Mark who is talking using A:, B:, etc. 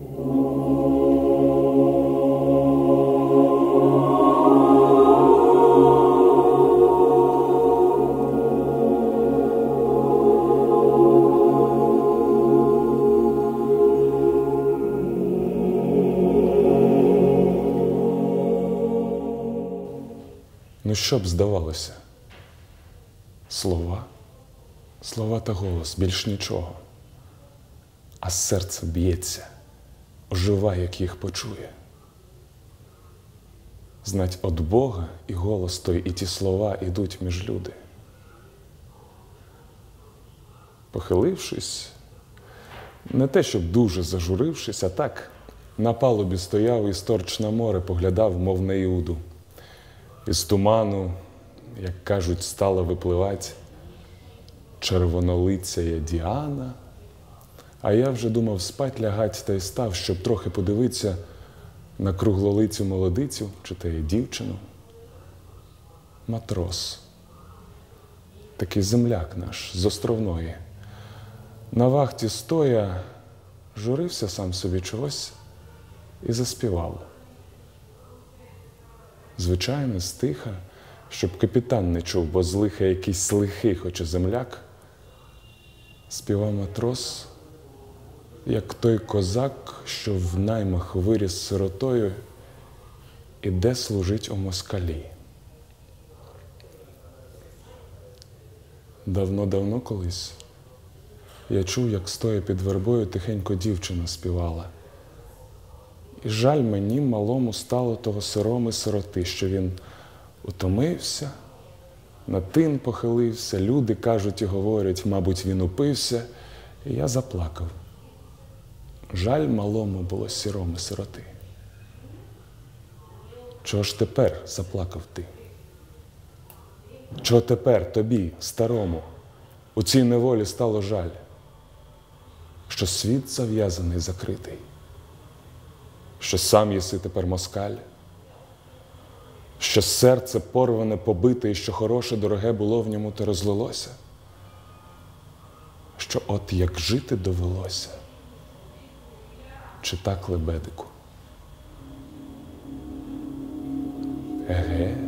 A: Ну що б здавалося? Слова, слова та голос, більш нічого. А серце б'ється, ожива, як їх почує. Знать от Бога і голос той, і ті слова ідуть між люди. Похилившись, не те, щоб дуже зажурившись, а так на палубі стояв і сторч на море поглядав, мов на Іуду. Із туману, як кажуть, стала випливать червонолиця Діана. А я вже думав спать лягать та й став, щоб трохи подивитися на круглолицю молодицю чи те дівчину. Матрос, такий земляк наш з островної. На вахті стоя, журився сам собі чогось і заспівав. Звичайно, стиха, щоб капітан не чув, бо з лиха якийсь лихий, хоча земляк, співав матрос, як той козак, що в наймах виріс сиротою, іде служить у москалі. Давно-давно колись я чув, як стоя під вербою тихенько дівчина співала. І жаль мені малому стало того сироми сироти, що він утомився, на тин похилився, люди кажуть і говорять, мабуть, він упився, і я заплакав. Жаль малому було сіроми сироти. Чого ж тепер заплакав ти? Чого тепер тобі, старому, у цій неволі стало жаль, що світ зав'язаний закритий? що сам єси тепер москаль, що серце порване, побите, і що хороше, дороге було в ньому, то розлилося, що от як жити довелося, чи так лебедику? Еге.